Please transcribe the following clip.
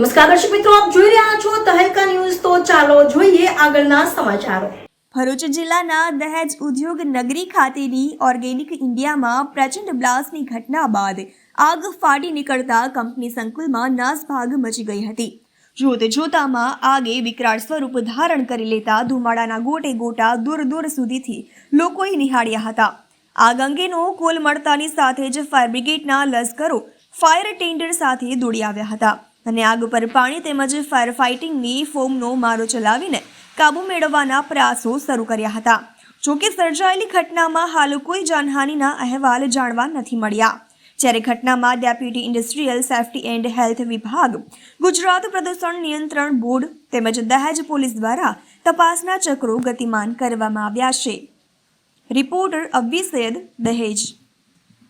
નમસ્કાર દર્શક મિત્રો, આપ જોઈ રહ્યા છો તહેલકા ન્યૂઝ. તો ચાલો જોઈએ આગળના સમાચારો. ભરૂચ જિલ્લાના દહેજ ઉદ્યોગ નગરી ખાતેની ઓર્ગેનિક ઇન્ડિયામાં પ્રચંડ બ્લાસ્ટની ઘટના બાદ આગ ફાટી નીકળતા કંપની સંકુલમાં નાસભાગ મચી ગઈ હતી. જોત જોતામાં આગે વિકરાળ સ્વરૂપ ધારણ કરી લેતા ધુમાડાના ગોટે ગોટા દૂર દૂર સુધીથી લોકોએ નિહાળ્યા હતા. આગ અંગેનો કોલ મળતાની સાથે જ ફાયર બ્રિગેડના લશ્કરો ફાયર ટેન્ડર સાથે દોડી આવ્યા હતા. અને આગ પર પાણી તેમજ ફાયર ફાઇટિંગની ફોમનો મારો ચલાવીને કાબુ મેળવવાના પ્રયાસો શરૂ કર્યા હતા. જોકે સર્જાયેલી ઘટનામાં હાલ કોઈ જાનહાનિના અહેવાલ જાણવા નથી મળ્યા. જ્યારે ઘટનામાં deputy industrial safety and health વિભાગ, ગુજરાત પ્રદૂષણ નિયંત્રણ બોર્ડ તેમજ દહેજ પોલીસ દ્વારા તપાસના ચક્રો ગતિમાન કરવામાં આવ્યા છે. રિપોર્ટર અબ્બી સૈયદ દહેજ.